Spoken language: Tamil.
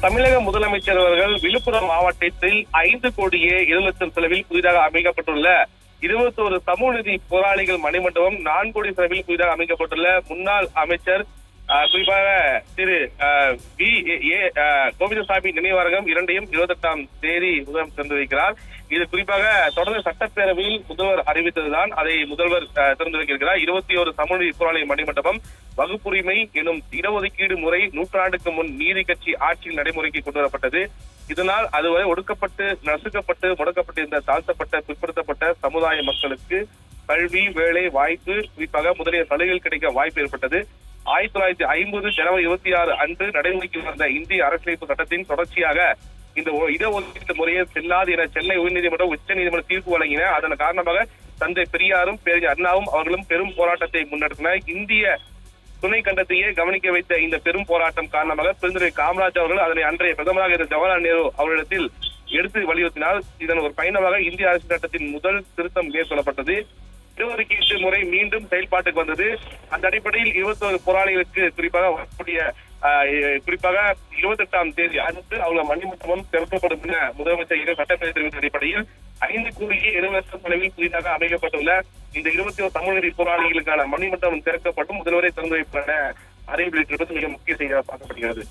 தமிழக முதலமைச்சர் அவர்கள் விழுப்புரம் மாவட்டத்தில் ஐந்து கோடியே இரு லட்சம் செலவில் புதிதாக அமைக்கப்பட்டுள்ள இருபத்தோரு சமூக நிதி போராளிகள் மணிமண்டபம் நான்கு கோடி செலவில் புதிதாக அமைக்கப்பட்டுள்ள முன்னாள் அமைச்சர் குறிப்பாக திரு ஆஹ், வி ஏ- ஏ கோவிந்தசாமி நினைவரங்கம் இரண்டையும் இருபத்தெட்டாம் தேதி முதலமைச்சர் திறந்து வைக்கிறார் இது குறிப்பாக தொடர்ந்து சட்டப்பேரவையில் முதல்வர் அறிவித்ததுதான். அதை முதல்வர் திறந்து வைக்கிறார் இருபத்தி ஒரு சமூக நீதி மணிமண்டபம் வகுப்புரிமை எனும் இடஒதுக்கீடு முறை நூற்றாண்டுக்கு முன் நீதி கட்சி ஆட்சியில் நடைமுறைக்கு கொண்டு வரப்பட்டது இதனால் அதுவரை ஒடுக்கப்பட்டு நசுக்கப்பட்டு முடக்கப்பட்டிருந்த தாழ்த்தப்பட்ட பிற்படுத்தப்பட்ட சமுதாய மக்களுக்கு கல்வி வேலை வாய்ப்பு குறிப்பாக முதலிய சலுகைகள் கிடைக்க வாய்ப்பு ஏற்பட்டது. ஆயிரத்தி தொள்ளாயிரத்தி ஐம்பது ஜனவரி இருபத்தி ஆறு அன்று நடைமுறைக்கு வந்த இந்திய அரசியலமைப்பு சட்டத்தின் தொடர்ச்சியாக இந்த ஒ- இடஒதுக்கீட்டு முறையே செல்லாது என சென்னை உயர்நீதிமன்றம் உச்ச நீதிமன்ற தீர்ப்பு வழங்கின. அதன் காரணமாக தந்தை பெரியாரும் பேரறிஞர் அண்ணாவும் அவர்களும் பெரும் போராட்டத்தை முன்னெடுத்தன இந்திய துணை கண்டத்தையே கவனிக்க வைத்த இந்த பெரும் போராட்டம் காரணமாக பெருந்தரை காமராஜ் அவர்கள் அதனை அன்றைய பிரதமராக இருந்த ஜவஹர்லால் நேரு அவரிடத்தில் எடுத்து வலியுறுத்தினால் இதன் ஒரு பயணமாக இந்திய அரசு சட்டத்தின் முதல் திருத்தம் மேற்கொள்ளப்பட்டது. இடஒதுக்கீட்டு முறை மீண்டும் செயல்பாட்டுக்கு வந்தது. அந்த அடிப்படையில் இருபத்தோரு போராளிகளுக்கு குறிப்பாக வரக்கூடிய குறிப்பாக இருபத்தி எட்டாம் தேதி அடுத்து அவங்க மணிமண்டபம் திறக்கப்படும் என முதலமைச்சர் இரு சட்டப்பேரவை தெரிவித்த அடிப்படையில் ஐந்து கோடியே இருபது லட்சம் செலவில் புதிதாக அமைக்கப்பட்டுள்ள இந்த இருபத்தி ஒரு தமிழக போராளிகளுக்கான மணிமண்டபம் திறக்கப்பட்டும் முதல்வரை திறந்து வைப்பான அறிவிப்பிருப்பது மிக முக்கிய செய்தியாக பார்க்கப்படுகிறது.